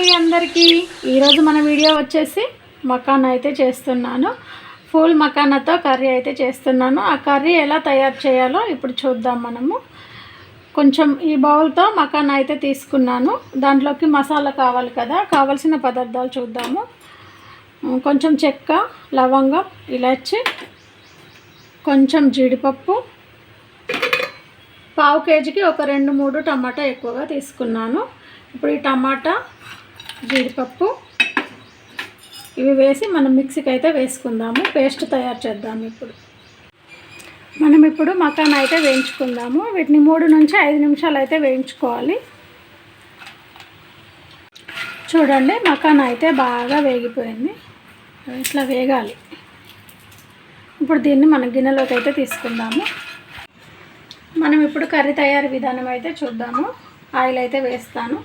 అండి అందరికీ. ఈరోజు మన వీడియో వచ్చేసి మకాన్ అయితే చేస్తున్నాను. ఫుల్ మకానాతో కర్రీ అయితే చేస్తున్నాను. ఆ కర్రీ ఎలా తయారు చేయాలో ఇప్పుడు చూద్దాం మనము. కొంచెం ఈ బౌల్తో మకాన్ అయితే తీసుకున్నాను. దాంట్లోకి మసాలా కావాలి కదా కావలసిన పదార్థాలు చూద్దాము. కొంచెం చెక్క లవంగం ఇలాచి కొంచెం జీడిపప్పు. పావు కేజీకి ఒక రెండు మూడు టమాటా ఎక్కువగా తీసుకున్నాను. ఇప్పుడు ఈ టమాటా జీడిపప్పు. ఇవి వేసి మనం మిక్సీకి అయితే వేసుకుందాము. పేస్ట్ తయారు చేద్దాము ఇప్పుడు. మనం ఇప్పుడు మకాన్ అయితే వేయించుకుందాము. వీటిని మూడు నుంచి ఐదు నిమిషాలు అయితే వేయించుకోవాలి. చూడండి మకాన్ అయితే బాగా వేగిపోయింది. ఇట్లా వేగాలి. ఇప్పుడు దీన్ని మన గిన్నెలోకి అయితే తీసుకుందాము. మనం ఇప్పుడు కర్రీ తయారీ విధానం అయితే చూద్దాము. ఆయిల్ అయితే వేస్తాను.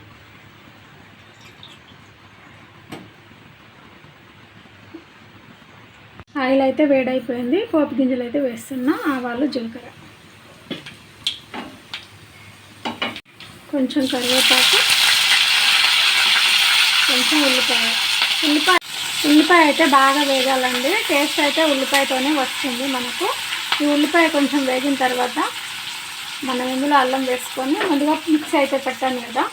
ఆయిల్ అయితే వేడైపోయింది పోపు గింజలు అయితే వేస్తున్నా ఆవాలు జీలకర్ర. కొంచెం కరివేపాకు కొంచెం ఉల్లిపాయ. ఉల్లిపాయ ఉల్లిపాయ అయితే బాగా వేగాలండి. టేస్ట్ అయితే ఉల్లిపాయతోనే వస్తుంది మనకు. ఈ ఉల్లిపాయ కొంచెం వేగిన తర్వాత మనం ఇందులో అల్లం వేసుకొని ముందుగా మిక్స్ అయితే పెట్టాను కదా.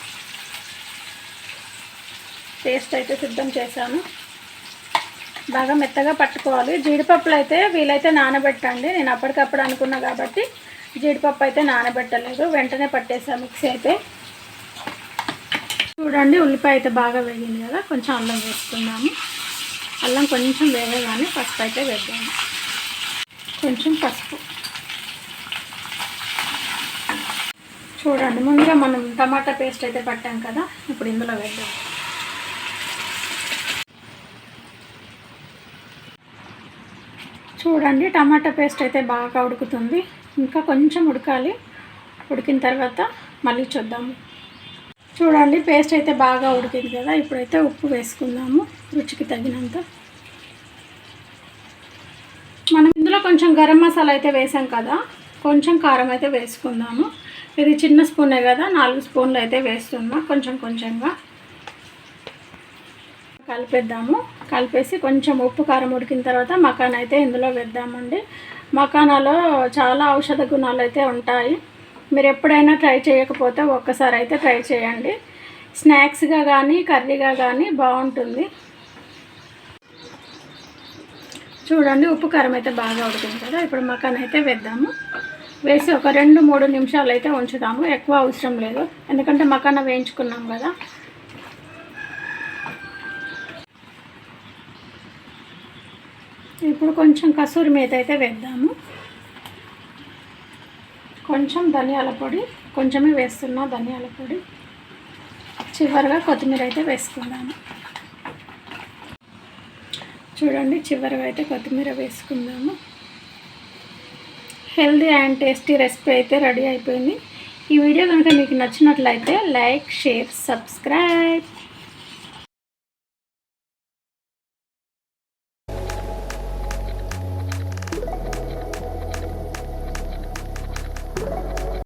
పేస్ట్ అయితే సిద్ధం చేశాను. బాగా మెత్తగా పట్టుకోవాలి. జీడిపప్పులు అయితే వీలైతే నానబెట్టండి. నేను అప్పటికప్పుడు అనుకున్నా కాబట్టి జీడిపప్పు అయితే నానబెట్టలేదు. వెంటనే పట్టేసా మిక్సీ అయితే. చూడండి ఉల్లిపాయ అయితే బాగా వేగింది కదా. కొంచెం అల్లం వేసుకుందాము. అల్లం కొంచెం వేగగానే పసుపు అయితే వేద్దాము. కొంచెం పసుపు. చూడండి ముందుగా మనం టమాటా పేస్ట్ అయితే పట్టాం కదా. ఇప్పుడు ఇందులో వేద్దాం. చూడండి టమాటా పేస్ట్ అయితే బాగా ఉడుకుతుంది. ఇంకా కొంచెం ఉడకాలి. ఉడికిన తర్వాత మళ్ళీ చూద్దాము చూడండి పేస్ట్ అయితే బాగా ఉడికింది కదా. ఇప్పుడైతే ఉప్పు వేసుకుందాము రుచికి తగినంత. మనం ఇందులో కొంచెం గరం మసాలా అయితే వేసాం కదా. కొంచెం కారం అయితే వేసుకుందాము. ఇది చిన్న స్పూనే కదా. నాలుగు స్పూన్లు అయితే వేస్తున్నా కొంచెం కొంచెంగా. కలిపేద్దాము. కలిపేసి కొంచెం ఉప్పు కారం ఉడికిన తర్వాత మకాన్ అయితే ఇందులో వేద్దామండి. మకానాలో చాలా ఔషధ గుణాలు అయితే ఉంటాయి. మీరు ఎప్పుడైనా ట్రై చేయకపోతే ఒక్కసారి అయితే ట్రై చేయండి. స్నాక్స్గా కానీ కర్రీగా కానీ బాగుంటుంది. చూడండి ఉప్పు కారం అయితే బాగా ఉడికింది కదా. ఇప్పుడు మకాన్ అయితే వేద్దాము. వేసి ఒక రెండు మూడు నిమిషాలు అయితే ఉంచుదాము. ఎక్కువ అవసరం లేదు. ఎందుకంటే మకాన వేయించుకున్నాం కదా. ఇప్పుడు కొంచెం కసూరి మేత అయితే వేద్దాము. కొంచెం ధనియాల పొడి కొంచెమే వేస్తున్నా ధనియాల పొడి. చివరిగా కొత్తిమీర అయితే వేసుకుందాము. చూడండి చివరిగా అయితే కొత్తిమీర వేసుకుందాము. హెల్దీ అండ్ టేస్టీ రెసిపీ అయితే రెడీ అయిపోయింది. ఈ వీడియో కనుక మీకు నచ్చినట్లయితే లైక్ షేర్ సబ్స్క్రైబ్.